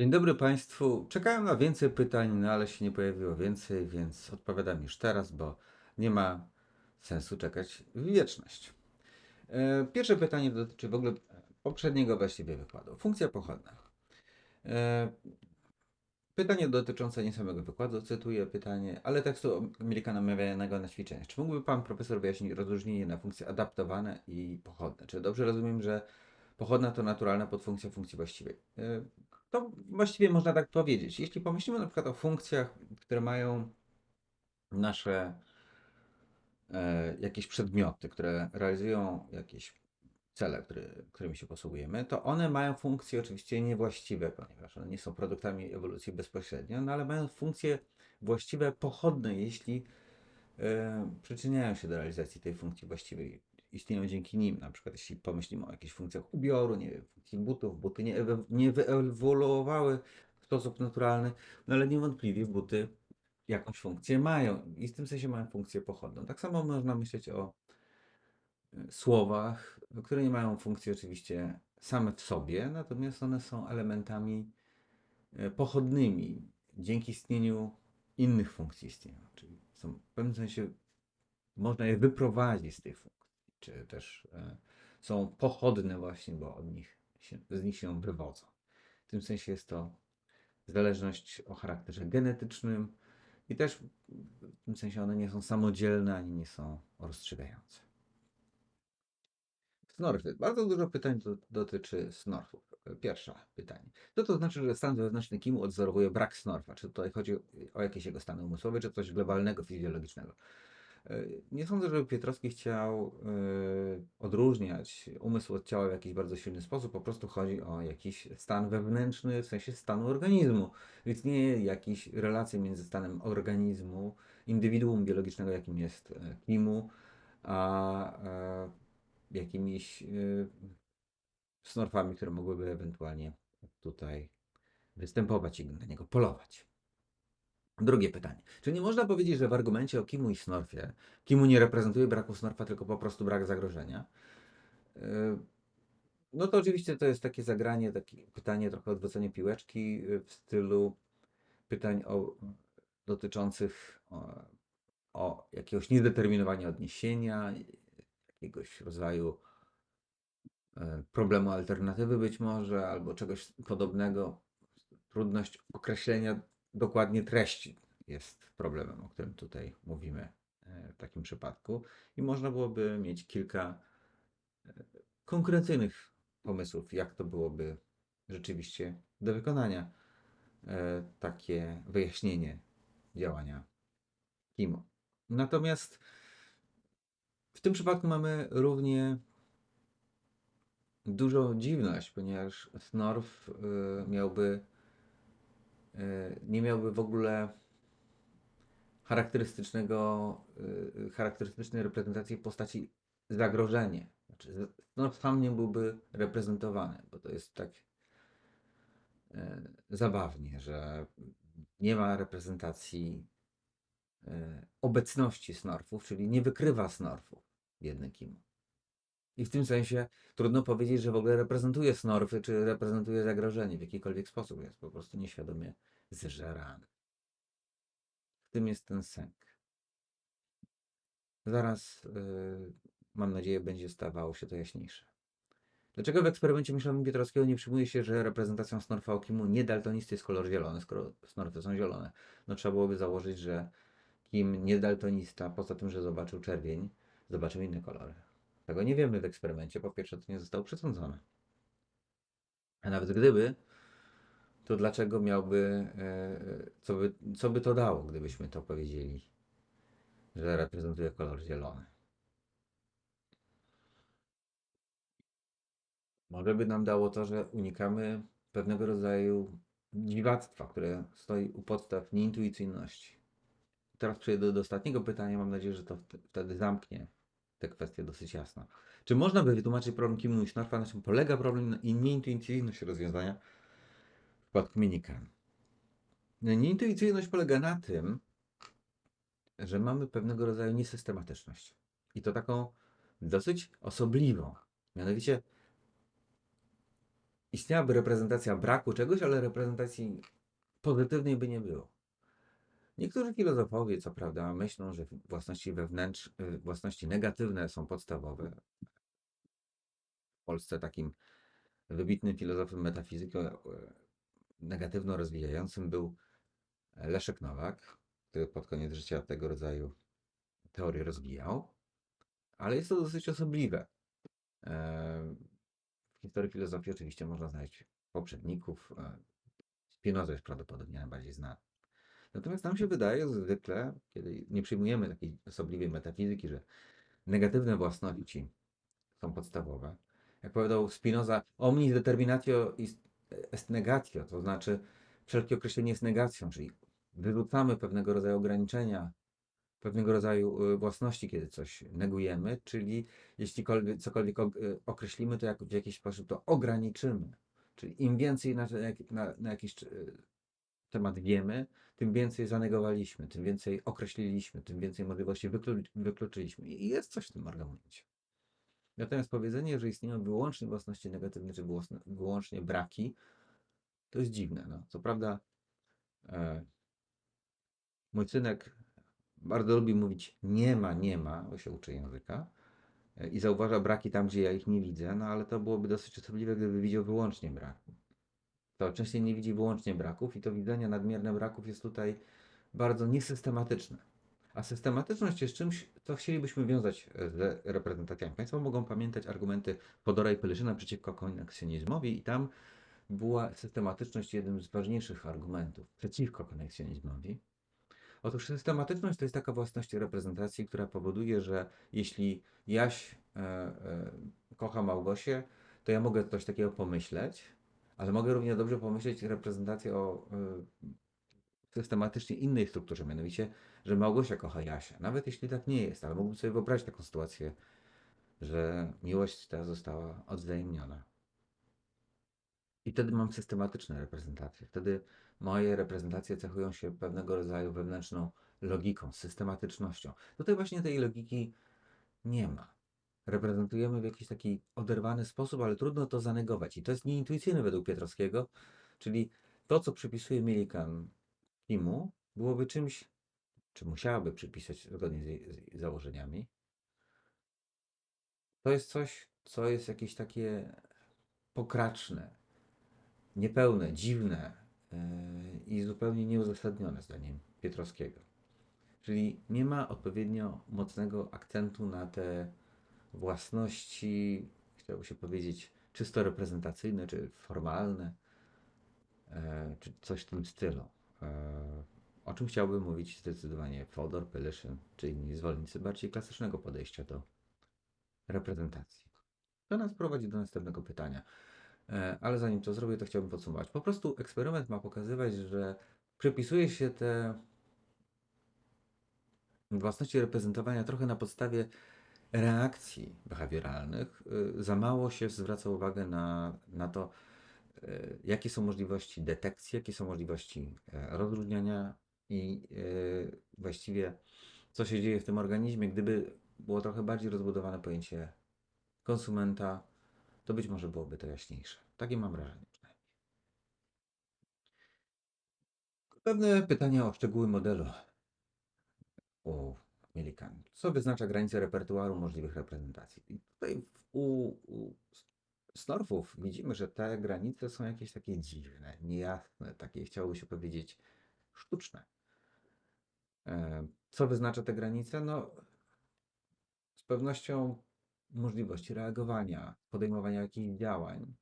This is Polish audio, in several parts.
Dzień dobry Państwu. Czekałem na więcej pytań, no ale się nie pojawiło więcej, więc odpowiadam już teraz, bo nie ma sensu czekać wieczność. E, Pierwsze pytanie dotyczy w ogóle poprzedniego właściwie wykładu. Funkcja pochodna. E, Pytanie dotyczące nie samego wykładu, cytuję pytanie, ale tekstu Amerykana omawianego na ćwiczeniach. Czy mógłby Pan Profesor wyjaśnić rozróżnienie na funkcje adaptowane i pochodne? Czy dobrze rozumiem, że pochodna to naturalna podfunkcja funkcji właściwej? To właściwie można tak powiedzieć. Jeśli pomyślimy na przykład o funkcjach, które mają nasze e, jakieś przedmioty, które realizują jakieś cele, który, którymi się posługujemy, to one mają funkcje oczywiście niewłaściwe, ponieważ one nie są produktami ewolucji bezpośrednio, no ale mają funkcje właściwe pochodne, jeśli e, przyczyniają się do realizacji tej funkcji właściwej. Istnieją dzięki nim, na przykład jeśli pomyślimy o jakichś funkcjach ubioru, nie wiem, funkcji butów, buty nie, nie wyewoluowały w sposób naturalny, no ale niewątpliwie buty jakąś funkcję mają i w tym sensie mają funkcję pochodną. Tak samo można myśleć o e, słowach, które nie mają funkcji oczywiście same w sobie, natomiast one są elementami e, pochodnymi dzięki istnieniu innych funkcji istnienia. Czyli są w pewnym sensie można je wyprowadzić z tych funkcji, czy też e, są pochodne właśnie, bo od nich się, z nich się wywodzą. W tym sensie jest to zależność o charakterze genetycznym i też w tym sensie one nie są samodzielne ani nie są rozstrzygające. Snorfy. Bardzo dużo pytań do, dotyczy snorfów. Pierwsze pytanie. Co to znaczy, że stan wewnętrzny Kimu odzorowuje brak snorfa? Czy tutaj chodzi o jakieś jego stany umysłowe, czy coś globalnego, fizjologicznego? E, Nie sądzę, żeby Piotrowski chciał e, odróżniać umysł od ciała w jakiś bardzo silny sposób. Po prostu chodzi o jakiś stan wewnętrzny, w sensie stanu organizmu. Istnieje jakieś relacje między stanem organizmu, indywiduum biologicznego, jakim jest e, Kimu, a jakimiś snorfami, które mogłyby ewentualnie tutaj występować i na niego polować. Drugie pytanie. Czy nie można powiedzieć, że w argumencie o Kimu i Snorfie Kimu nie reprezentuje braku Snorfa, tylko po prostu brak zagrożenia? Y, No to oczywiście to jest takie zagranie, takie pytanie, trochę odwrócenie piłeczki y, w stylu pytań o, dotyczących o, o jakiegoś niedeterminowania odniesienia, jakiegoś rodzaju e, problemu alternatywy być może, albo czegoś podobnego. Trudność określenia dokładnie treści jest problemem, o którym tutaj mówimy e, w takim przypadku. I można byłoby mieć kilka e, konkretnych pomysłów, jak to byłoby rzeczywiście do wykonania e, takie wyjaśnienie działania Kimu. Natomiast w tym przypadku mamy równie dużą dziwność, ponieważ Snorf miałby nie miałby w ogóle charakterystycznego, y, charakterystycznej reprezentacji w postaci zagrożenie. Znaczy, Snorf sam nie byłby reprezentowany, bo to jest tak y, zabawnie, że nie ma reprezentacji y, obecności Snorfów, czyli nie wykrywa Snorfów biedny Kim. I w tym sensie trudno powiedzieć, że w ogóle reprezentuje Snorfy, czy reprezentuje zagrożenie w jakikolwiek sposób. Jest po prostu nieświadomie zżerany. W tym jest ten sęk. Zaraz, yy, mam nadzieję, będzie stawało się to jaśniejsze. Dlaczego w eksperymencie myślowym Pietrowskiego nie przyjmuje się, że reprezentacją Snorfa Okimu nie daltonisty jest kolor zielony, skoro Snorfy są zielone? No trzeba byłoby założyć, że Kim nie daltonista, poza tym, że zobaczył czerwień, zobaczył inne kolory. Tego nie wiemy w eksperymencie. Po pierwsze, to nie zostało przesądzone. A nawet gdyby, to dlaczego miałby, e, co by, co by to dało, gdybyśmy to powiedzieli, że reprezentuje kolor zielony? Może by nam dało to, że unikamy pewnego rodzaju dziwactwa, które stoi u podstaw nieintuicyjności. Teraz przejdę do ostatniego pytania. Mam nadzieję, że to wt- wtedy zamknie tę kwestię dosyć jasno. Czy można by wytłumaczyć problem Kimu i na czym polega problem i nieintuicyjność rozwiązania w przypadku Minikan? Nieintuicyjność polega na tym, że mamy pewnego rodzaju niesystematyczność. I to taką dosyć osobliwą. Mianowicie istniałaby reprezentacja braku czegoś, ale reprezentacji pozytywnej by nie było. Niektórzy filozofowie, co prawda, myślą, że własności wewnętrzne, własności negatywne są podstawowe. W Polsce takim wybitnym filozofem metafizyką e, negatywno rozwijającym był Leszek Nowak, który pod koniec życia tego rodzaju teorie rozwijał. Ale jest to dosyć osobliwe. E, W historii filozofii oczywiście można znaleźć poprzedników. e, Spinoza jest prawdopodobnie najbardziej znany. Natomiast nam się wydaje zwykle, kiedy nie przyjmujemy takiej osobliwej metafizyki, że negatywne własności są podstawowe. Jak powiedział Spinoza, omnis determinatio est negatio, to znaczy wszelkie określenie jest negacją, czyli wyrzucamy pewnego rodzaju ograniczenia, pewnego rodzaju y, własności, kiedy coś negujemy, czyli jeśli kolwiek- cokolwiek ok- y, określimy, to w jakiś sposób to ograniczymy. Czyli im więcej na, na, na jakiś y, temat wiemy, tym więcej zanegowaliśmy, tym więcej określiliśmy, tym więcej możliwości wyklu, wykluczyliśmy. I jest coś w tym argumencie. Natomiast powiedzenie, że istnieją wyłącznie własności negatywne, czy wyłącznie- braki, to jest dziwne. No. Co prawda, e, mój synek bardzo lubi mówić nie ma, nie ma, bo się uczy języka e, i zauważa braki tam, gdzie ja ich nie widzę, no ale to byłoby dosyć osobliwe, gdyby widział wyłącznie braki. To częściej nie widzi wyłącznie braków i to widzenie nadmierne braków jest tutaj bardzo niesystematyczne. A systematyczność jest czymś, co chcielibyśmy wiązać e, z reprezentacjami. Państwo mogą pamiętać argumenty Podora i Peleszyna przeciwko konekcjonizmowi i tam była systematyczność jednym z ważniejszych argumentów przeciwko konekcjonizmowi. Otóż systematyczność to jest taka własność reprezentacji, która powoduje, że jeśli Jaś e, e, kocha Małgosię, to ja mogę coś takiego pomyśleć, ale mogę równie dobrze pomyśleć reprezentację o e, systematycznie innej strukturze, mianowicie, że Małgosia kocha Jasia. Nawet jeśli tak nie jest, ale mógłbym sobie wyobrazić taką sytuację, że miłość ta została odwzajemniona. I wtedy mam systematyczne reprezentacje. Wtedy moje reprezentacje cechują się pewnego rodzaju wewnętrzną logiką, systematycznością. Tutaj właśnie tej logiki nie ma. Reprezentujemy w jakiś taki oderwany sposób, ale trudno to zanegować. I to jest nieintuicyjne według Pietrowskiego, czyli to, co przypisuje Millikan Kimu, byłoby czymś, czy musiałaby przypisać zgodnie z jej założeniami. To jest coś, co jest jakieś takie pokraczne, niepełne, dziwne yy, i zupełnie nieuzasadnione zdaniem Pietrowskiego. Czyli nie ma odpowiednio mocnego akcentu na te własności, chciałoby się powiedzieć, czysto reprezentacyjne czy formalne, e, czy coś w tym stylu. E, o czym chciałbym mówić zdecydowanie Fodor, Pelyszyn czy inni zwolennicy bardziej klasycznego podejścia do reprezentacji. To nas prowadzi do następnego pytania. E, Ale zanim to zrobię, to chciałbym podsumować. Po prostu eksperyment ma pokazywać, że przypisuje się te własności reprezentowania trochę na podstawie reakcji behawioralnych. Y, Za mało się zwraca uwagę na, na to, y, jakie są możliwości detekcji, jakie są możliwości e, rozróżniania i y, właściwie co się dzieje w tym organizmie. Gdyby było trochę bardziej rozbudowane pojęcie konsumenta, to być może byłoby to jaśniejsze. Takie mam wrażenie przynajmniej. Pewne pytania o szczegóły modelu u Millikan. Co wyznacza granicę repertuaru możliwych reprezentacji? I tutaj u, u Snorfów widzimy, że te granice są jakieś takie dziwne, niejasne, takie chciałoby się powiedzieć sztuczne. E, Co wyznacza te granice? No, z pewnością możliwości reagowania, podejmowania jakichś działań.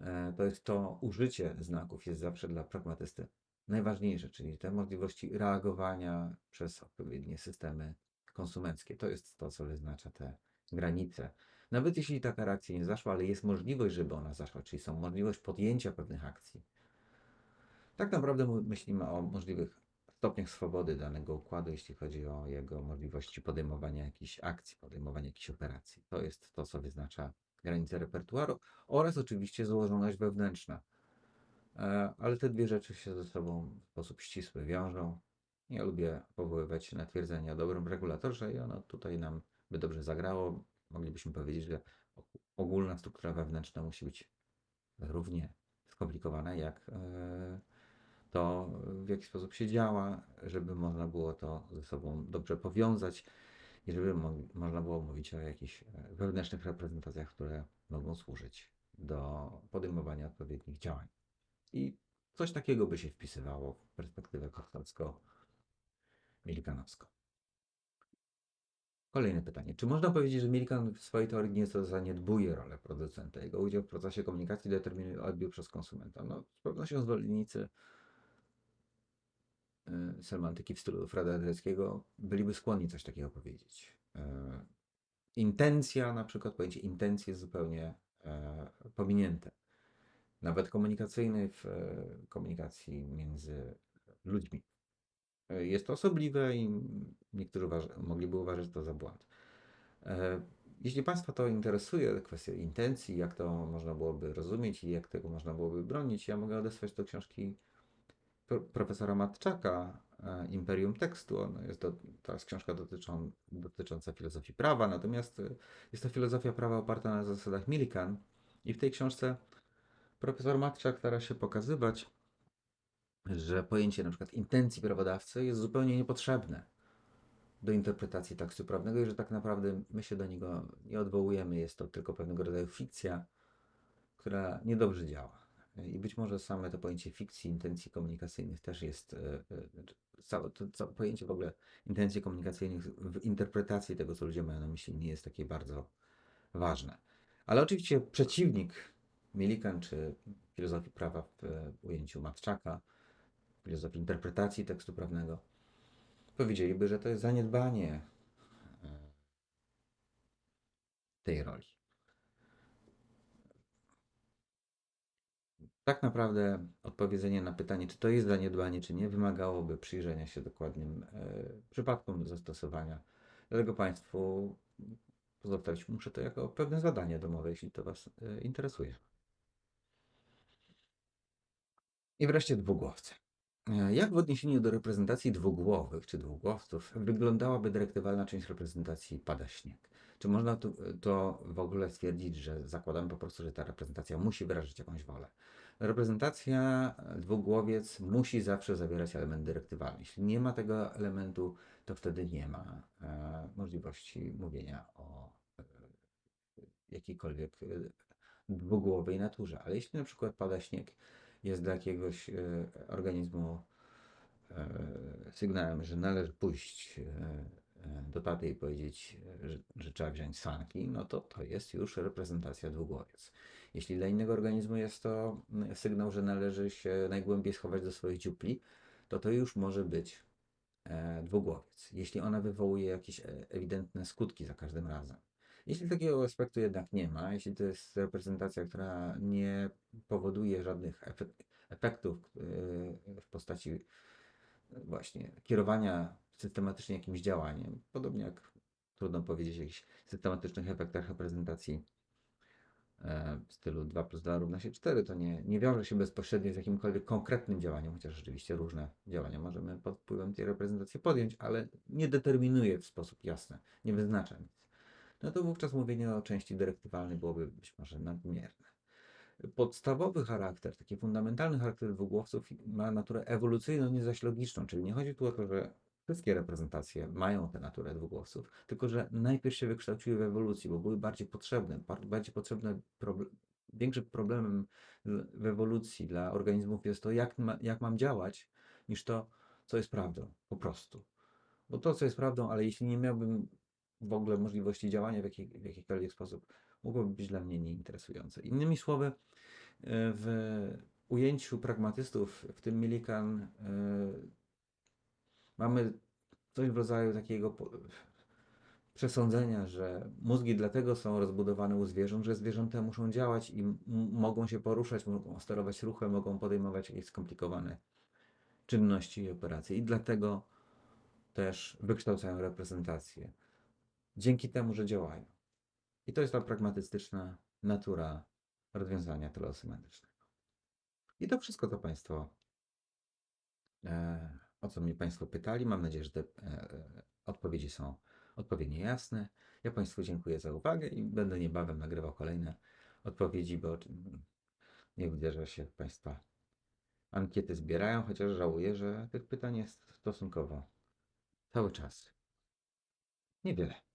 E, To jest to użycie znaków jest zawsze dla pragmatysty najważniejsze, czyli te możliwości reagowania przez odpowiednie systemy konsumenckie. To jest to, co wyznacza te granice. Nawet jeśli taka reakcja nie zaszła, ale jest możliwość, żeby ona zaszła, czyli są możliwość podjęcia pewnych akcji. Tak naprawdę my- myślimy o możliwych stopniach swobody danego układu, jeśli chodzi o jego możliwości podejmowania jakichś akcji, podejmowania jakichś operacji. To jest to, co wyznacza granice repertuaru oraz oczywiście złożoność wewnętrzna. E, Ale te dwie rzeczy się ze sobą w sposób ścisły wiążą. Ja lubię powoływać się na twierdzenie o dobrym regulatorze i ono tutaj nam by dobrze zagrało. Moglibyśmy powiedzieć, że ogólna struktura wewnętrzna musi być równie skomplikowane, jak e, to, w jaki sposób się działa, żeby można było to ze sobą dobrze powiązać i żeby mo- można było mówić o jakichś e, wewnętrznych reprezentacjach, które mogą służyć do podejmowania odpowiednich działań. I coś takiego by się wpisywało w perspektywę kochlarsko-milikanowską. Kolejne pytanie. Czy można powiedzieć, że Milikan w swojej teorii nieco zaniedbuje rolę producenta? Jego udział w procesie komunikacji determinuje odbiór przez konsumenta. No, z pewnością zwolennicy y, semantyki w stylu Freda Dreckiego byliby skłonni coś takiego powiedzieć. Y, Intencja, na przykład pojęcie intencji jest zupełnie e, pominięte. Nawet komunikacyjnej w e, komunikacji między ludźmi. E, Jest to osobliwe i niektórzy mogliby uważać to za błąd. E, Jeśli Państwa to interesuje, kwestia intencji, jak to można byłoby rozumieć i jak tego można byłoby bronić, ja mogę odesłać do książki pro- profesora Matczaka Imperium Tekstu. Ono jest to, to jest książka dotyczą, dotycząca filozofii prawa, natomiast jest to filozofia prawa oparta na zasadach Millikan i w tej książce profesor Matczak stara się pokazywać, że pojęcie przykład intencji prawodawcy jest zupełnie niepotrzebne do interpretacji tekstu prawnego i że tak naprawdę my się do niego nie odwołujemy. Jest to tylko pewnego rodzaju fikcja, która niedobrze działa. I być może same to pojęcie fikcji, intencji komunikacyjnych też jest, e, e, całe, to, całe pojęcie w ogóle intencji komunikacyjnych w interpretacji tego, co ludzie mają na myśli, nie jest takie bardzo ważne. Ale oczywiście przeciwnik Milikan czy filozofii prawa w ujęciu Matczaka, filozofii interpretacji tekstu prawnego, powiedzieliby, że to jest zaniedbanie e, tej roli. Tak naprawdę odpowiedzenie na pytanie, czy to jest zaniedbanie, czy nie, wymagałoby przyjrzenia się dokładnym e, przypadkom zastosowania. Dlatego Państwu pozostawić muszę to jako pewne zadanie domowe, jeśli to Was e, interesuje. I wreszcie dwugłowce. E, Jak w odniesieniu do reprezentacji dwugłowych czy dwugłowców wyglądałaby dyrektywalna część reprezentacji pada śnieg? Czy można tu, to w ogóle stwierdzić, że zakładamy po prostu, że ta reprezentacja musi wyrazić jakąś wolę? Reprezentacja e, dwugłowiec musi zawsze zawierać element dyrektywalny. Jeśli nie ma tego elementu, to wtedy nie ma e, możliwości mówienia o e, jakiejkolwiek e, dwugłowej naturze. Ale jeśli na przykład pada śnieg, jest dla jakiegoś e, organizmu e, sygnałem, że należy pójść e, do taty i powiedzieć, że, że trzeba wziąć sanki, no to to jest już reprezentacja dwugłowiec. Jeśli dla innego organizmu jest to mm, sygnał, że należy się najgłębiej schować do swoich dziupli, to to już może być dwugłowiec. Jeśli ona wywołuje jakieś ewidentne skutki za każdym razem. Jeśli takiego aspektu jednak nie ma, jeśli to jest reprezentacja, która nie powoduje żadnych efek- efektów yy, w postaci właśnie kierowania systematycznie jakimś działaniem, podobnie jak trudno powiedzieć o jakichś systematycznych efektach reprezentacji e, w stylu 2 plus 2 równa się 4, to nie, nie wiąże się bezpośrednio z jakimkolwiek konkretnym działaniem, chociaż rzeczywiście różne działania możemy pod wpływem tej reprezentacji podjąć, ale nie determinuje w sposób jasny, nie wyznacza nic no to wówczas mówienie o części dyrektywalnej byłoby być może nadmierne. Podstawowy charakter, taki fundamentalny charakter dwugłowców ma naturę ewolucyjną, nie zaś logiczną, czyli nie chodzi tu o to, że wszystkie reprezentacje mają tę naturę dwugłowców, tylko że najpierw się wykształciły w ewolucji, bo były bardziej potrzebne, bar- bardziej potrzebne proble- większym problemem w ewolucji dla organizmów jest to, jak, ma, jak mam działać, niż to, co jest prawdą, po prostu. Bo to, co jest prawdą, ale jeśli nie miałbym w ogóle możliwości działania w, jakiej, w jakikolwiek sposób, mogłoby być dla mnie nieinteresujące. Innymi słowy, e, w ujęciu pragmatystów, w tym Millikan, e, mamy coś w rodzaju takiego przesądzenia, że mózgi dlatego są rozbudowane u zwierząt, że zwierzęta muszą działać i mogą się poruszać, mogą sterować ruchem, mogą podejmować jakieś skomplikowane czynności i operacje. I dlatego też wykształcają reprezentację dzięki temu, że działają. I to jest ta pragmatystyczna natura rozwiązania telesemantycznego. I to wszystko, co Państwo, e, o co mnie Państwo pytali. Mam nadzieję, że te e, odpowiedzi są odpowiednio jasne. Ja Państwu dziękuję za uwagę i będę niebawem nagrywał kolejne odpowiedzi, bo nie widzę, że się Państwa ankiety zbierają, chociaż żałuję, że tych pytań jest stosunkowo cały czas niewiele.